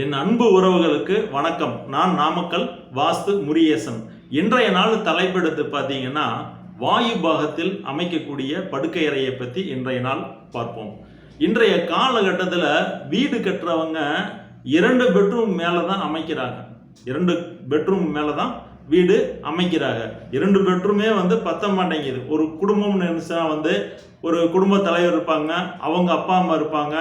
என் அன்பு உறவுகளுக்கு வணக்கம். நான் நாமக்கல் வாஸ்து முரியேசன் இன்றைய நாள் தலைப்பெடுத்து பார்த்தீங்கன்னா வாயு பாகத்தில் அமைக்கக்கூடிய படுக்கை அறையை பற்றி இன்றைய நாள் பார்ப்போம். இன்றைய காலகட்டத்தில் வீடு கட்டுறவங்க இரண்டு பெட்ரூம் மேலே தான் அமைக்கிறாங்க. இரண்டு பெட்ரூம் மேலே தான் வீடு அமைக்கிறாங்க. இரண்டு பெட்ரூமே வந்து பத்த மாட்டேங்குது. ஒரு குடும்பம்னு நினைச்சா வந்து ஒரு குடும்ப தலைவர் இருப்பாங்க அவங்க அப்பா அம்மா இருப்பாங்க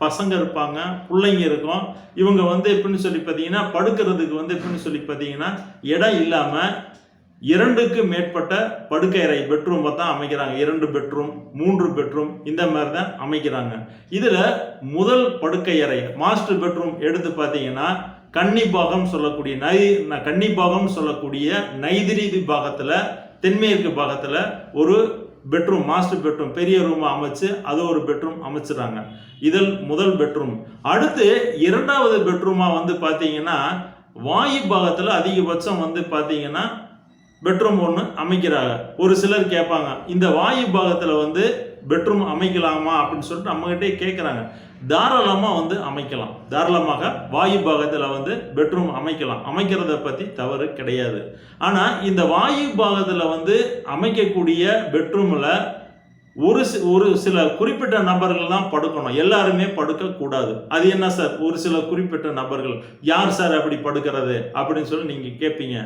பசங்க இருப்பாங்க பிள்ளைங்க இருக்கும். இவங்க வந்து எப்படின்னு சொல்லி பார்த்தீங்கன்னா படுக்கிறதுக்கு வந்து எப்படின்னு சொல்லி பார்த்தீங்கன்னா இடம் இல்லாமல் இரண்டுக்கு மேற்பட்ட படுக்கை அறை பெட்ரூமை தான் அமைக்கிறாங்க. இரண்டு பெட்ரூம் மூன்று பெட்ரூம் இந்த மாதிரி தான் அமைக்கிறாங்க. இதில் முதல் படுக்கையறை மாஸ்டர் பெட்ரூம் எடுத்து பார்த்தீங்கன்னா கன்னி பாகம் சொல்லக்கூடிய நை ந- கன்னி பாகம் சொல்லக்கூடிய நைதிரி பாகத்தில் தென்மேற்கு பாகத்தில் ஒரு பெட்ரூம் மாஸ்டர் பெட்ரூம் பெரிய ரூம் அமைச்சு அது ஒரு பெட்ரூம் அமைச்சிடுறாங்க. இதில் முதல் பெட்ரூம் அடுத்து இரண்டாவது பெட்ரூமாக வந்து பார்த்தீங்கன்னா வாயு பாகத்தில் அதிகபட்சம் வந்து பார்த்தீங்கன்னா பெட்ரூம் ஒன்று அமைக்கிறாங்க. ஒரு சிலர் கேட்பாங்க இந்த வாயு பாகத்தில் வந்து பெட்ரூம் அமைக்கலாமா அப்படின்னு சொல்லிட்டு நம்மகிட்டே கேட்குறாங்க தாராளமாக வந்து அமைக்கலாம். தாராளமாக வாயு பாகத்தில் வந்து பெட்ரூம் அமைக்கலாம். அமைக்கிறத பற்றி தவறு கிடையாது. ஆனால் இந்த வாயு பாகத்தில் வந்து அமைக்கக்கூடிய பெட்ரூமில் ஒரு சி ஒரு சில குறிப்பிட்ட நபர்கள் தான் படுக்கணும். எல்லாருமே படுக்கக்கூடாது அது என்ன சார்? ஒரு சில குறிப்பிட்ட நபர்கள். யார் சார் அப்படி படுக்கிறது? அப்படின்னு சொல்லி நீங்கள் கேட்பீங்க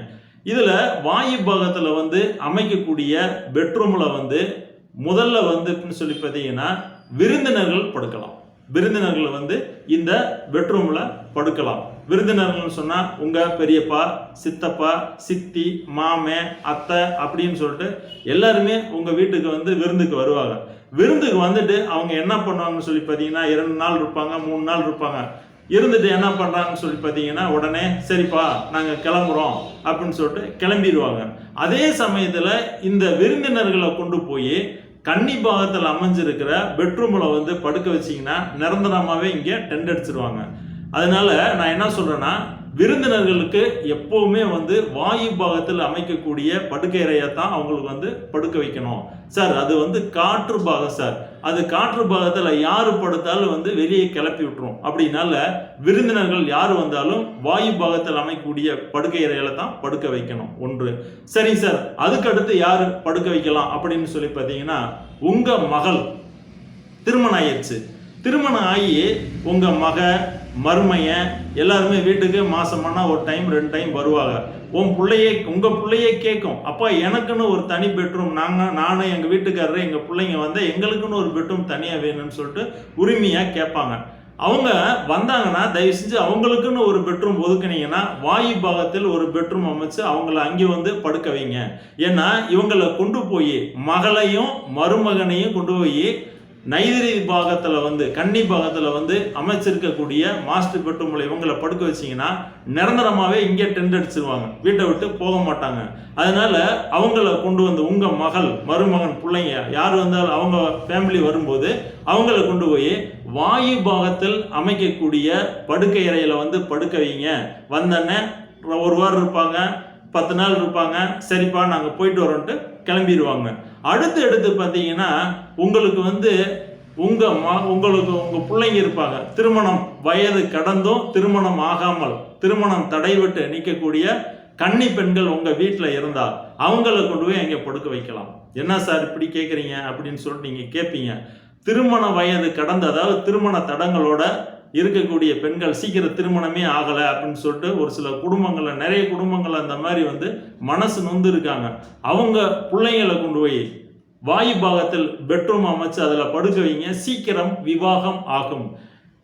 இதில் வாயு பாகத்தில் வந்து அமைக்கக்கூடிய பெட்ரூமில் வந்து முதல்ல வந்து எப்படின்னு சொல்லி பார்த்தீங்கன்னா விருந்தினர்கள் படுக்கலாம். விருந்தினர்கள் வந்து இந்த பெட்ரூமில் படுக்கலாம். விருந்தினர்கள்னு சொன்னால் உங்கள் பெரியப்பா சித்தப்பா சித்தி மாமே அத்தை அப்படின்னு சொல்லிட்டு எல்லாருமே உங்கள் வீட்டுக்கு வந்து விருந்துக்கு வருவாங்க. விருந்துக்கு வந்துட்டு அவங்க என்ன பண்ணுவாங்கன்னு சொல்லி பார்த்தீங்கன்னா இரண்டு நாள் இருப்பாங்க மூணு நாள் இருப்பாங்க. இருந்துட்டு என்ன பண்ணுறாங்கன்னு சொல்லி பார்த்தீங்கன்னா உடனே சரிப்பா நாங்கள் கிளம்புறோம் அப்படின்னு சொல்லிட்டு கிளம்பிடுவாங்க. அதே சமயத்தில் இந்த விருந்தினர்களை கொண்டு போய் கன்னி பாகத்தில் அமைஞ்சிருக்கிற பெட்ரூமில் வந்து படுக்க வச்சிங்கன்னா நிரந்தரமாகவே இங்கே டென்ட் அடிச்சிருவாங்க. அதனால நான் என்ன சொல்கிறேன்னா விருந்தினர்களுக்கு எப்போவுமே வந்து வாயு பாகத்தில் அமைக்கக்கூடிய படுக்கை அறையை தான் அவங்களுக்கு வந்து படுக்க வைக்கணும். சார் அது வந்து காற்று பாகம் சார். அது காற்று பாகத்தில் யார் படுத்தாலும் வந்து வெளியே கிளப்பி விட்டுரும். அப்படின்னால விருந்தினர்கள் யார் வந்தாலும் வாயு பாகத்தில் அமைக்கக்கூடிய படுக்கை அறையில தான் படுக்க வைக்கணும். ஒன்று. சரி சார் அதுக்கடுத்து யார் படுக்க வைக்கலாம் அப்படின்னு சொல்லி பார்த்தீங்கன்னா உங்கள் மகள் திருமணம் ஆயிடுச்சு. திருமணம் ஆகி உங்கள் மக மருமையன் எல்லாருமே வீட்டுக்கு மாசமானா ஒரு டைம் ரெண்டு டைம் வருவாங்க. உன் பிள்ளையே உங்க பிள்ளையே கேட்கும் அப்பா எனக்குன்னு ஒரு தனி பெட்ரூம் நாங்கள் நானும் எங்க வீட்டுக்காரரு எங்க பிள்ளைங்க வந்து எங்களுக்குன்னு ஒரு பெட்ரூம் தனியா வேணும்னு சொல்லிட்டு உரிமையா கேட்பாங்க. அவங்க வந்தாங்கன்னா தயவு செஞ்சு அவங்களுக்குன்னு ஒரு பெட்ரூம் ஒதுக்குனீங்கன்னா வாயு பாகத்தில் ஒரு பெட்ரூம் அமைச்சு அவங்கள அங்கே வந்து படுக்க வைங்க. ஏன்னா இவங்களை கொண்டு போய் மகளையும் மருமகனையும் கொண்டு போய் நைதிரி பாகத்தில் வந்து கன்னி பாகத்தில் வந்து அமைச்சிருக்கக்கூடிய மாஸ்டர் பெட்ரூமில் இவங்களை படுக்க வச்சிங்கன்னா நிரந்தரமாகவே இங்கே டென்ட் அடிச்சிருவாங்க. வீட்டை விட்டு போக மாட்டாங்க. அதனால் அவங்கள கொண்டு வந்து உங்கள் மகள் மருமகன் பிள்ளைங்க யார் வந்தாலும் அவங்க ஃபேமிலி வரும்போது அவங்கள கொண்டு போய் வாயு பாகத்தில் அமைக்கக்கூடிய படுக்கை அறையில் வந்து படுக்க வைங்க. வந்தோடனே ஒரு வாரம் இருப்பாங்க. பத்து நாள் இருப்பாங்க. சரிப்பா நாங்கள் போயிட்டு வரோன்ட்டு கிளம்பிடுவாங்க அடுத்து எடுத்து பார்த்தீங்கன்னா உங்களுக்கு வந்து உங்கள் மா உங்களுக்கு உங்கள் பிள்ளைங்க இருப்பாங்க. திருமணம் வயது கடந்தும் திருமணம் ஆகாமல் திருமணம் தடைவிட்டு நிற்கக்கூடிய கன்னி பெண்கள் உங்கள் வீட்டில் இருந்தால் அவங்கள கொண்டு போய் அங்கே படுக்க வைக்கலாம். என்ன சார் இப்படி கேட்குறீங்க அப்படின்னு சொல்லிட்டு நீங்கள் கேட்பீங்க திருமண வயது கடந்த அதாவது திருமண தடங்களோட இருக்கக்கூடிய பெண்கள் சீக்கிரம் திருமணமே ஆகலை அப்படின்னு சொல்லிட்டு ஒரு சில குடும்பங்களில் நிறைய குடும்பங்கள் அந்த மாதிரி வந்து மனசு நொந்து இருக்காங்க. அவங்க பிள்ளைங்களை கொண்டு போய் வாயு பாகத்தில் பெட்ரூம் அமைச்சு அதில் படுக்க வைங்க சீக்கிரம் விவாகம் ஆகும்.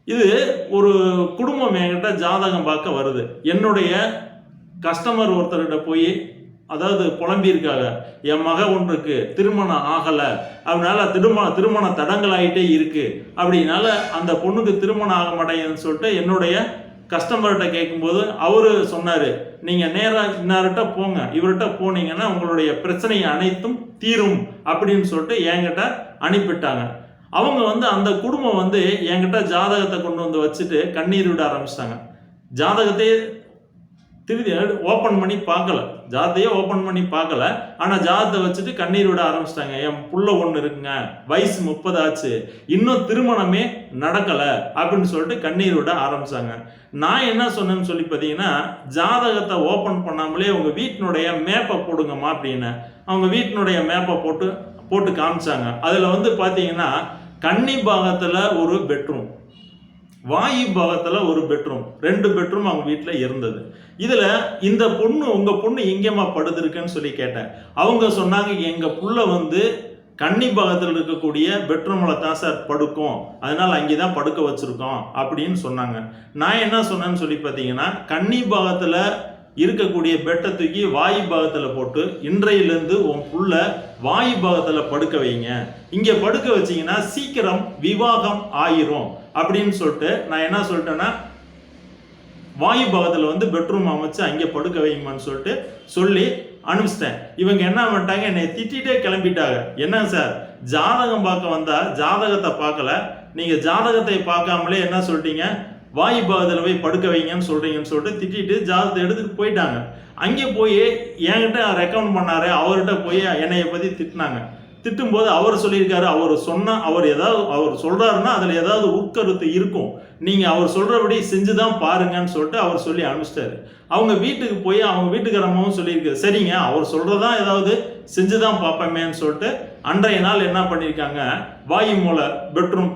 இது ஒரு குடும்பம் என்கிட்ட ஜாதகம் பார்க்க வருது. என்னுடைய கஸ்டமர் ஒருத்தர்கிட்ட போய் அதாவது புலம்பியிருக்காங்க. என் மக ஒன்றுக்கு திருமணம் ஆகலை. அதனால திருமண திருமண தடங்கள் ஆகிட்டே இருக்கு. அப்படின்னால அந்த பொண்ணுக்கு திருமணம் ஆக மாட்டேங்குதுன்னு சொல்லிட்டு என்னுடைய கஸ்டமர்கிட்ட கேட்கும்போது அவர் சொன்னார் நீங்கள் நேராக இன்னார்கிட்ட போங்க. இவர்கிட்ட போனீங்கன்னா உங்களுடைய பிரச்சனை அனைத்தும் தீரும். அப்படின்னு சொல்லிட்டு என்கிட்ட அனுப்பிட்டாங்க அவங்க வந்து அந்த குடும்பம் வந்து என்கிட்ட ஜாதகத்தை கொண்டு வந்து வச்சுட்டு கண்ணீர் விட ஆரம்பிச்சிட்டாங்க. ஜாதகத்தையே திருதி ஓப்பன் பண்ணி பார்க்கல. ஜாதையே ஓப்பன் பண்ணி பார்க்கல. ஆனால் ஜாதத்தை வச்சுட்டு கண்ணீர் விட ஆரம்பிச்சிட்டாங்க. என் புள்ள ஒன்று இருக்குங்க. வயசு முப்பது ஆச்சு. இன்னும் திருமணமே நடக்கலை. அப்படின்னு சொல்லிட்டு கண்ணீர் விட ஆரம்பிச்சாங்க. நான் என்ன சொன்னேன்னு சொல்லி பார்த்தீங்கன்னா ஜாதகத்தை ஓப்பன் பண்ணாமலே உங்கள் வீட்டினுடைய மேப்பை போடுங்கம்மா அப்படின்னு அவங்க வீட்டினுடைய மேப்பை போட்டு போட்டு காமிச்சாங்க. அதில் வந்து பார்த்தீங்கன்னா கன்னி பாகத்தில் ஒரு பெட்ரூம் வாயு பாகத்தில் ஒரு பெட்ரூம் ரெண்டு பெட்ரூம் அவங்க வீட்டில் இருந்தது. இதில் இந்த பொண்ணு உங்கள் பொண்ணு எங்கேம்மா படுத்திருக்குன்னு சொல்லி கேட்டேன். அவங்க சொன்னாங்க எங்கள் புள்ள வந்து கன்னி பாகத்தில் இருக்கக்கூடிய பெட்ரூமில் தான் சார் படுக்கும். அதனால் அங்கே தான் படுக்க வச்சுருக்கோம் அப்படின்னு சொன்னாங்க. நான் என்ன சொன்னேன்னு சொல்லி பார்த்தீங்கன்னா கன்னி பாகத்தில் இருக்கக்கூடிய பெட்டை தூக்கி வாயு பாகத்தில் போட்டு இன்றையிலேருந்து உன் புள்ள வாயு பாகத்தில் படுக்க வைங்க. இங்கே படுக்க வச்சீங்கன்னா சீக்கிரம் விவாகம் ஆயிரும். அப்படின்னு சொல்லிட்டு நான் என்ன சொல்லிட்டேன்னா வாயு பாகத்தில் வந்து பெட்ரூம் அமைச்சு அங்கே படுக்க வைங்கம்மான்னு சொல்லிட்டு சொல்லி அனுப்பிச்சிட்டேன். இவங்க என்ன பண்ணிட்டாங்க? என்னை திட்டிகிட்டே கிளம்பிட்டாங்க. என்ன சார்? ஜாதகம் பார்க்க வந்தா ஜாதகத்தை பார்க்கல. நீங்கள் ஜாதகத்தை பார்க்காமலே என்ன சொல்லிட்டீங்க? வாயு பாகத்தில் போய் படுக்க வைங்கன்னு சொல்கிறீங்கன்னு சொல்லிட்டு திட்டிட்டு ஜாதகத்தை எடுத்துட்டு போயிட்டாங்க. அங்கே போய் என்கிட்ட ரெக்கமெண்ட் பண்ணார். அவர்கிட்ட போய் என்னைய பற்றி திட்டினாங்க. திட்டும்போது அவர் சொல்லியிருக்காரு அவர் சொன்ன அவர் ஏதாவது அவர் சொல்கிறாருன்னா அதில் ஏதாவது உட்கருத்து இருக்கும். நீங்கள் அவர் சொல்கிறபடி செஞ்சு தான் பாருங்கன்னு சொல்லிட்டு அவர் சொல்லி அனுப்பிச்சிட்டாரு. அவங்க வீட்டுக்கு போய் அவங்க வீட்டுக்காரமாவும் சொல்லியிருக்காரு. சரிங்க அவர் சொல்கிறதா ஏதாவது செஞ்சு தான் பார்ப்போமேன்னு சொல்லிட்டு அன்றைய நாள் என்ன பண்ணியிருக்காங்க? வாயு மூலை பெட்ரூம்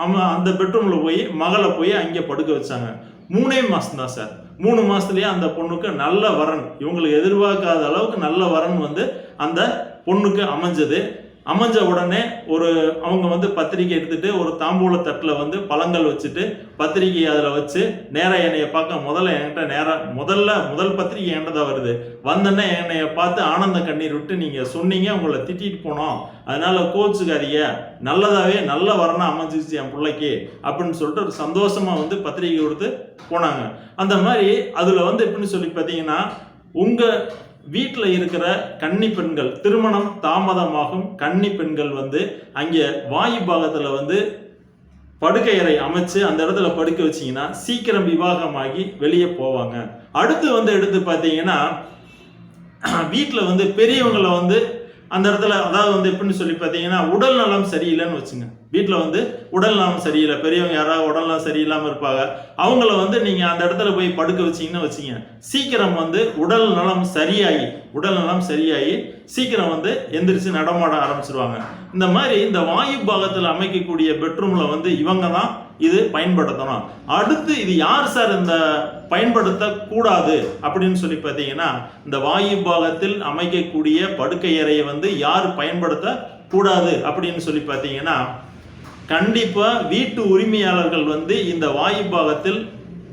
அவங்க அந்த பெட்ரூமில் போய் மகளை போய் அங்கே படுக்க வச்சாங்க. மூணே மாதம் தான் சார். மூணு மாதத்துலேயே அந்த பொண்ணுக்கு நல்ல வரன். இவங்களுக்கு எதிர்பார்க்காத அளவுக்கு நல்ல வரன் வந்து அந்த பொண்ணுக்கு அமைஞ்சது. அமைஞ்ச உடனே ஒரு அவங்க வந்து பத்திரிக்கை எடுத்துட்டு ஒரு தாம்பூல தட்டில் வந்து பழங்கள் வச்சுட்டு பத்திரிக்கை அதில் வச்சு நேராக என்னைய பார்க்க முதல்ல என்கிட்ட நேராக முதல்ல முதல் பத்திரிக்கை என்கிட்ட தான் வருது. வந்தோடனே என்னைய பார்த்து ஆனந்த கண்ணீர் விட்டு நீங்கள் சொன்னீங்க உங்களை திட்டிட்டு போனோம். அதனால கோச்சுக்காதீங்க. நல்லதாகவே நல்ல வரணும் அமைஞ்சிச்சு என் பிள்ளைக்கு அப்படின்னு சொல்லிட்டு ஒரு சந்தோஷமாக வந்து பத்திரிக்கை கொடுத்து போனாங்க. அந்த மாதிரி அதில் வந்து எப்படின்னு சொல்லி பார்த்தீங்கன்னா உங்கள் வீட்டில் இருக்கிற கன்னி பெண்கள் திருமணம் தாமதமாகும் கன்னி பெண்கள் வந்து அங்கே வாயு பாகத்தில் வந்து படுக்கை அறை அமைச்சு அந்த இடத்துல படுக்க வச்சீங்கன்னா சீக்கிரம் விவாகமாகி வெளியே போவாங்க. அடுத்து வந்து எடுத்து பார்த்தீங்கன்னா வீட்டில் வந்து பெரியவங்களை வந்து அந்த இடத்துல அதாவது வந்து எப்படின்னு சொல்லி பார்த்தீங்கன்னா உடல் நலம் சரியில்லைன்னு வச்சுங்க. வீட்டில் வந்து உடல் நலம் சரியில்லை. பெரியவங்க யாராவது உடல் நலம் சரியில்லாமல் இருப்பாங்க. அவங்கள வந்து நீங்கள் அந்த இடத்துல போய் படுக்க வச்சிங்கன்னு வச்சிங்க. சீக்கிரம் வந்து உடல் நலம் சரியாகி உடல் நலம் சரியாகி சீக்கிரம் வந்து எந்திரிச்சு நடமாட ஆரம்பிச்சிருவாங்க. இந்த மாதிரி இந்த வாயு பாகத்தில் அமைக்கக்கூடிய பெட்ரூமில் வந்து இவங்க தான் இது பயன்படுத்தணும். அடுத்து இது யார் சார் இந்த பயன்படுத்த கூடாது அப்படின்னு சொல்லி பார்த்தீங்கன்னா இந்த வாயு பாகத்தில் அமைக்கக்கூடிய படுக்கை அறையை வந்து யார் பயன்படுத்த கூடாது அப்படின்னு சொல்லி பார்த்தீங்கன்னா கண்டிப்பா வீட்டு உரிமையாளர்கள் வந்து இந்த வாயு பாகத்தில்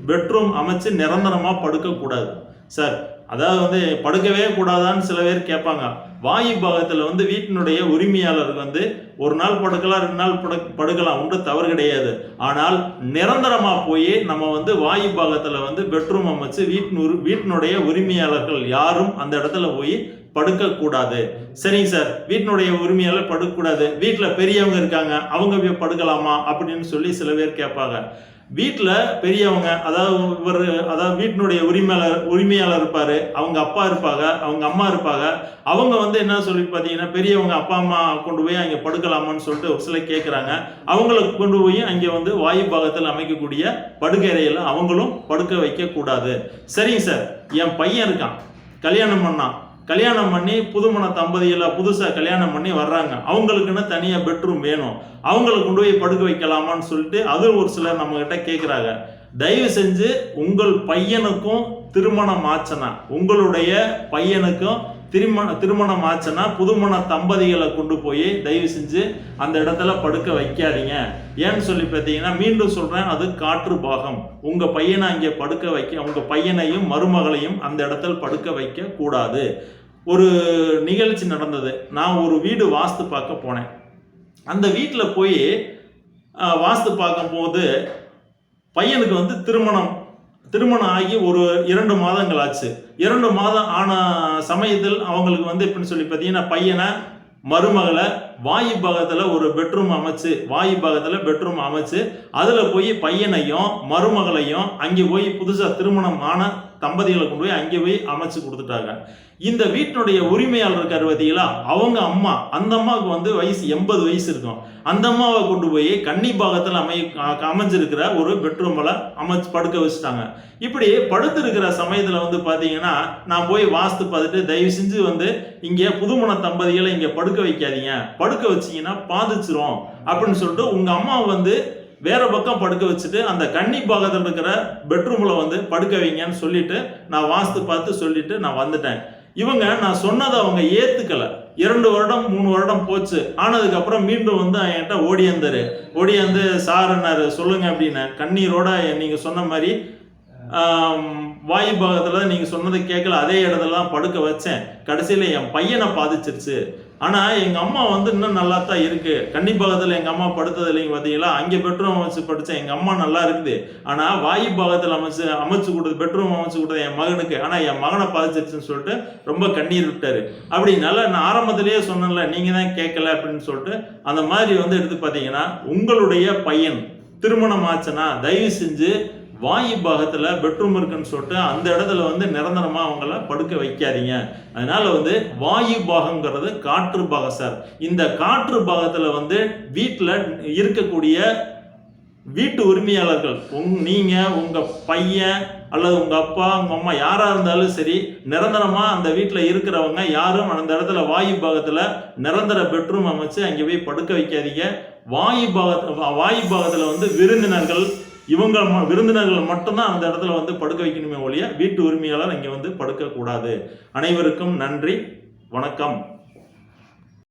பெட்ரூம் அமைச்சு நிரந்தரமா படுக்க கூடாது சார் அதாவது வந்து படுக்கவே கூடாதான்னு சில பேர் கேட்பாங்க. வாயு பாகத்தில் வந்து வீட்டினுடைய உரிமையாளர் வந்து ஒரு நாள் படுக்கலாம் ரெண்டு நாள் படு படுக்கலாம் ஒன்று தவறு கிடையாது. ஆனால் நிரந்தரமாக போய் நம்ம வந்து வாயு பாகத்தில் வந்து பெட்ரூம் அமைச்சு வீட்டின் உரி வீட்டினுடைய உரிமையாளர்கள் யாரும் அந்த இடத்துல போய் படுக்கக்கூடாது. சரிங்க சார். வீட்டினுடைய உரிமையாளர் படுக்கக்கூடாது. வீட்டில் பெரியவங்க இருக்காங்க. அவங்க போய் படுக்கலாமா? அப்படின்னு சொல்லி சில பேர் கேட்பாங்க. வீட்டில் பெரியவங்க அதாவது இவர் அதாவது வீட்டினுடைய உரிமையாளர் உரிமையாளர் இருப்பார் அவங்க அப்பா இருப்பாங்க அவங்க அம்மா இருப்பாங்க அவங்க வந்து என்ன சொல்லி பார்த்தீங்கன்னா பெரியவங்க அப்பா அம்மா கொண்டு போய் அங்கே படுக்கலாமான்னு சொல்லிட்டு ஒரு சிலர் கேட்குறாங்க அவங்களுக்கு கொண்டு போய் அங்கே வந்து வாயு பாகத்தில் அமைக்கக்கூடிய படுக்கறையில் அவங்களும் படுக்க வைக்கக்கூடாது. சரிங்க சார் என் பையன் இருக்கான் கல்யாணம் பண்ணான். கல்யாணம் பண்ணி புதுமண தம்பதியில் புதுசாக கல்யாணம் பண்ணி வர்றாங்க. அவங்களுக்குன்னு தனியாக பெட்ரூம் வேணும். அவங்களுக்கு கொண்டு போய் படுக்க வைக்கலாமான்னு சொல்லிட்டு அது ஒரு சிலர் நம்மக்கிட்ட கேட்குறாங்க தயவு செஞ்சு உங்கள் பையனுக்கும் திருமணம் ஆச்சுன்னா உங்களுடைய பையனுக்கும் திருமண திருமணம் ஆச்சுன்னா புதுமண தம்பதிகளை கொண்டு போய் தயவு செஞ்சு அந்த இடத்துல படுக்க வைக்காதீங்க. ஏன்னு சொல்லி பார்த்தீங்கன்னா மீண்டும் சொல்கிறேன் அது காற்று பாகம். உங்கள் பையனை அங்கே படுக்க வைக்க உங்கள் பையனையும் மருமகளையும் அந்த இடத்துல படுக்க வைக்க கூடாது ஒரு நிகழ்ச்சி நடந்தது. நான் ஒரு வீடு வாஸ்து பார்க்க போனேன். அந்த வீட்டில் போய் வாஸ்து பார்க்கும்போது பையனுக்கு வந்து திருமணம் திருமணம் ஆகி ஒரு இரண்டு மாதங்கள் ஆச்சு. இரண்டு மாதம் ஆன சமயத்தில் அவங்களுக்கு வந்து எப்படின்னு சொல்லி பார்த்தீங்கன்னா பையனை மருமகளை வாயு பாகத்தில் ஒரு பெட்ரூம் அமைச்சு வாயு பாகத்தில் பெட்ரூம் அமைச்சு அதில் போய் பையனையும் மருமகளையும் அங்கே போய் புதுசாக திருமணம் ஆன தம்பதிகளை கொண்டு போய் அங்கே போய் அமைச்சு கொடுத்துட்டாங்க. இந்த வீட்டினுடைய உரிமையாளர் இருக்கார் பார்த்தீங்களா அவங்க அம்மா அந்த அம்மாவுக்கு வந்து வயசு எண்பது வயசு இருக்கும். அந்த அம்மாவை கொண்டு போய் கன்னி பாகத்தில் அமை அமைஞ்சிருக்கிற ஒரு பெட்ரூமில் அமைச்சு படுக்க வச்சுட்டாங்க. இப்படி படுத்திருக்கிற சமயத்தில் வந்து பார்த்தீங்கன்னா நான் போய் வாஸ்து பார்த்துட்டு தயவு செஞ்சு வந்து இங்கே புதுமண தம்பதிகளை இங்கே படுக்க வைக்காதீங்க. படுக்க வச்சிங்கன்னா பாதிச்சிரும் அப்படின்னு சொல்லிட்டு உங்கள் அம்மா வந்து வேற பக்கம் படுக்க வச்சுட்டு அந்த கன்னி பாகத்தில் இருக்கிற பெட்ரூமில் வந்து படுக்க வைங்கன்னு சொல்லிட்டு நான் வாஸ்து பார்த்து சொல்லிட்டு நான் வந்துட்டேன். இவங்க நான் சொன்னதை அவங்க ஏற்றுக்கலை இரண்டு வருடம் மூணு வருடம் போச்சு. ஆனதுக்கப்புறம் மீண்டும் வந்து என்கிட்ட ஓடியாந்தாரு ஓடியாந்து சாருன்னாரு சொல்லுங்க அப்படின்னு. கண்ணீரோட நீங்கள் சொன்ன மாதிரி வாயு பாகத்தில் நீங்கள் சொன்னதை கேட்கல. அதே இடத்துல தான் படுக்க வச்சேன். கடைசியில் என் பையனை பாதிச்சிருச்சு. ஆனா எங்க அம்மா வந்து இன்னும் நல்லா தான் இருக்கு. கன்னி பாகத்துல எங்க அம்மா படுத்தது இல்லைங்க பாத்தீங்களா? அங்க பெட்ரூம் அமைச்சு படிச்சேன் எங்க அம்மா நல்லா இருக்குது. ஆனா வாயு பாகத்துல அமைச்சு அமைச்சு கொடுத்து பெட்ரூம் அமைச்சு கொடுத்தது என் மகனுக்கு ஆனா என் மகனை பாதிச்சிருச்சுன்னு சொல்லிட்டு ரொம்ப கண்ணீர் விட்டாரு. அப்படினால நான் ஆரம்பத்திலேயே சொன்னேன்ல நீங்க தான் கேட்கல அப்படின்னு சொல்லிட்டு அந்த மாதிரி வந்து எடுத்து பாத்தீங்கன்னா உங்களுடைய பையன் திருமணம் ஆச்சுன்னா தயவு செஞ்சு வாயு பாகத்தில் பெட்ரூம் இருக்குன்னு சொல்லிட்டு அந்த இடத்துல வந்து நிரந்தரமாக அவங்கள படுக்க வைக்காதீங்க. அதனால் வந்து வாயு பாகங்கிறது காற்று பாகம் சார். இந்த காற்று பாகத்தில் வந்து வீட்டில் இருக்கக்கூடிய வீட்டு உரிமையாளர்கள் உங் நீங்கள் உங்கள் பையன் அல்லது உங்கள் அப்பா உங்கள் அம்மா யாராக இருந்தாலும் சரி நிரந்தரமாக அந்த வீட்டில் இருக்கிறவங்க யாரும் அந்த இடத்துல வாயு பாகத்தில் நிரந்தர பெட்ரூம் அமைச்சு அங்கே போய் படுக்க வைக்காதீங்க. வாயு பாகத்து வாயு பாகத்தில் வந்து விருந்தினர்கள் இவங்க ம- விருந்தினர்கள் மட்டும்தான் அந்த இடத்துல வந்து படுக்க வைக்கணுமே ஒழிய வீட்டு உரிமையாளர் இங்கே வந்து படுக்கக்கூடாது. அனைவருக்கும் நன்றி. வணக்கம்.